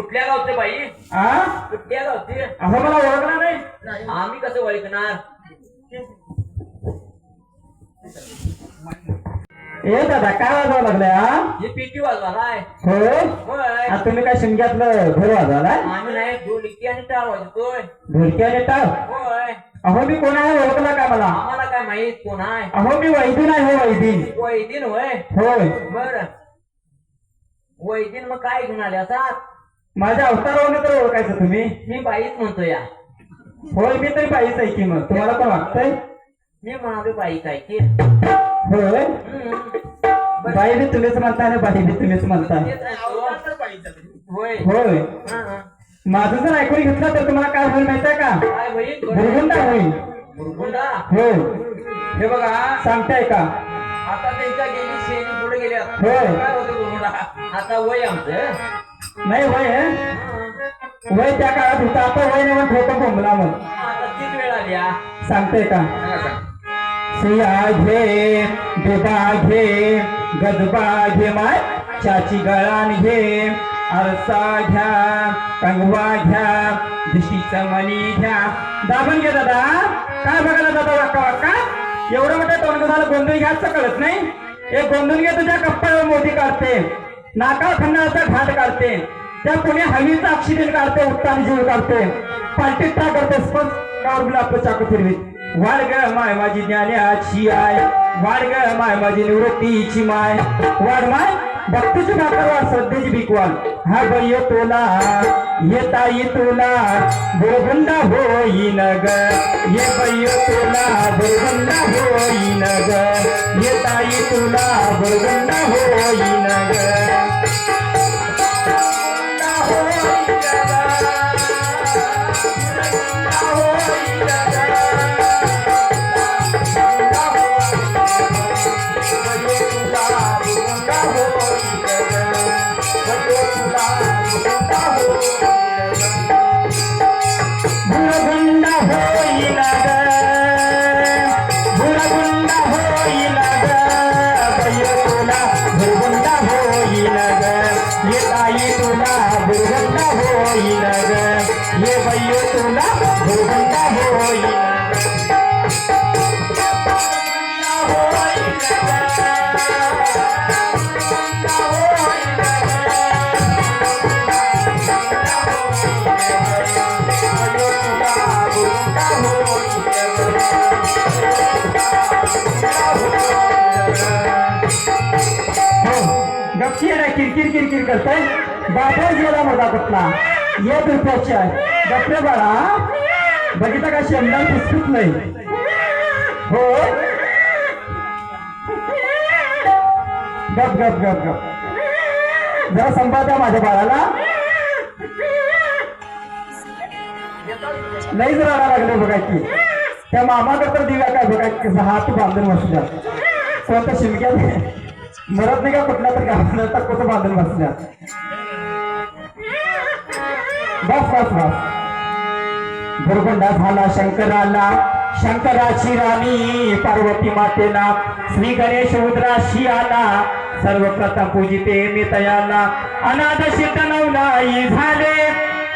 कुठल्या गावचे बाई? आ? कुठल्या गावचे? अहो मला ओळखला नाही. आम्ही कसं ओळखणार? ए दादा काय वाजवा लागलाय हा हे पिटी वाजवाला आहे हो? होय. आ, तुम्ही काय शिमग्यातलं घर वाजवालाय आम्ही नाही ढोलकी आणि टाळ वाजवतोय. ढोलकी आणि टाळ? होय. अहो मी कोण आहे ओळखला का मला? आम्हाला काय माहीत कोण आहे? अहो मी वैदिन आहे हो वैदिन. वैदिन होय. होय. बर. वैदिन मग काय घेऊन आले असात? माझ्या अवतारावरून तर ओळखायचं तुम्ही. मी बाईच म्हणतो या. होय मी तरी बाईच आहे की मग. तुम्हाला पण वाटतंय? मी म्हणालो बाई काय की. होय. बाई बी तुम्हीच म्हणता आणि बाई बी तुम्हीच म्हणता. होय. होय. माझं जर ऐकून घेतलं तर तुम्हाला काय होईल माहितीये का? काय होईल? भुरगुंडा होईल. मुरगुंडा? हो हे बघा. सांगताय का? आता त्यांच्या गेली शेणी पुढे गेल्या होय. काय होतं मुरगुंडा? आता वय आमचं. नाही वय हे? हा. वय त्या काळात होतं. आता वय नाही म्हणून ठोकं बोंबला मग आता तीच वेळ आली हा. सांगताय का. सुया घे बेबा घे गदबा घे माय. चाची गळान घे आरसा घ्या कंगवा घ्या दिशीचं मणी घ्या. दाबून घे दादा. काय बघायला दादा वाका वाका एवढं मोठं तोंड झालं गोंधळ घ्यायचं कळत नाही. एक गोंधळ घे तुझ्या कप्पावर मोदी काढते. नाका खंडाचा घाट काढते. त्या कोणी हवीचा अक्षिदेन काढते उत्तान जीव काढते पालटीत का करते स्पंज काढून आपलं चाकू फिरवी वाढ ग माय माझी ज्ञानाची आय वाढ ग माय माझी निवृत्तीची माय. वाढ माय भक्तीची भाकर वाढ श्रद्धेची भिकवाल हा बय्य तोला येता ताई तुला बोगंडा होईन ग. ये बय्य तुला बोगंडा होईन ग. येता ताई तुला बोगंडा होईन ग. ये भैया तुला भुरगुंडा होईन चेहरा किरकिर किरकिर करतोय. बाबा गेला माझा कुठला? ये दुर्पाची आहे. डॉक्टर बाळा. बघितलं का शेंगदाण पुसपूत नाही. हो? गप गप गप गप. जरा संपाद्या माझ्या बाळाला. नाही जर रडा लागले बघा की. त्या मामाकडे तर दिव्या काय बघा हात बांधून बसल्या कोणत्या शिमक्या मरत नाही का कुठल्या तर गावाला? तर कुठं बांधून बसल्या? बस बस बस. भुरगुंडा झाला शंकराला. शंकराची राणी पार्वती मातेला. श्री गणेश उद्राशी आला. सर्वप्रथम पूजिते मी तयाला अनाथ सिद्ध नवलाई झाले.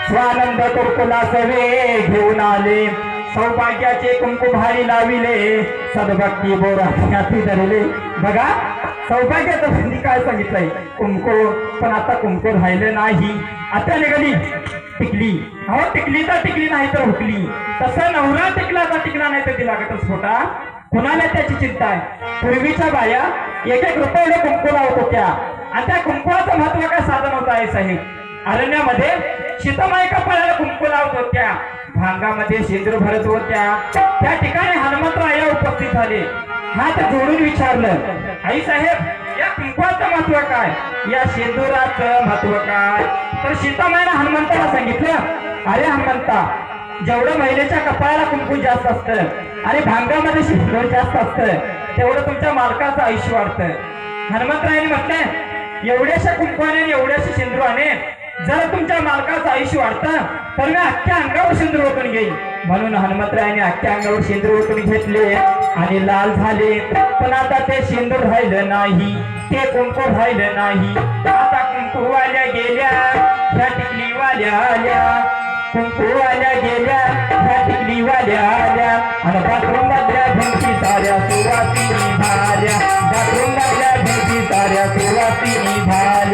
स्वानंद कुरकुला सवे घेऊन आले. सौभाग्याचे कुंकू भारी लाविले. सद्भक्ती बोरा धरले. बघा सौभाग्याचं बंदी काय सांगितलंय? कुंकू पण आता कुंकू राहिलं नाही. आता निघाली. टिकली. हो टिकली तर टिकली नाही तर हुकली. तसं नवरा टिकला तर टिकला नाही तर तिला गटच फोटा कुणाला त्याची चिंता आहे? पूर्वीच्या बाया एक एक रुपये कुंकू लावत होत्या. आणि त्या कुंकुवाचं महत्त्व काय साधन होत आहे साहेब? अरण्यामध्ये शीतमायका पळायला कुंकू लावत होत्या. भांगामध्ये शेंद्र भरत होत्या. त्या ठिकाणी हनुमंतराया उपस्थित झाले. हात जोडून विचारलं. आई साहेब या कुंकवाचं महत्त्व काय? या शेंदुराचं महत्त्व काय? तर सीतामाईने हनुमंताला सांगितलं. अरे हनुमंता जेवढं महिलेच्या कपाळाला कुंकू जास्त असतं आणि भांगामध्ये शेंदूर जास्त असतं तेवढं तुमच्या मालकाचं आयुष्य वाढतं. हनुमंतरायाने म्हटलं एवढ्याशा कुंकवाने आणि एवढ्याशा शेंदुराने जर तुमच्या मालकाचं आयुष्य वाढतं तर मी अख्ख्या अंगावर शेंदूर ओतून घेईन. म्हणून हनुमंतरायाने आख्या अंगावर शेंदूर ओतून घेतले आणि लाल झाले. पण आता ते शेंदूर राहिलं नाही. ते कुंकू राहिलं नाही. आता कुंकूवाल्या गेल्या ह्या टिकलीवाल्या आल्या. कुंकूवाल्या गेल्या ह्या टिकलीवाल्या आल्या. आणि बाथरूम मधल्या भिंती साऱ्या सुवासिनी झाल्या. बाथरूम मधल्या भिंती साऱ्या सुवासिनी झाल्या.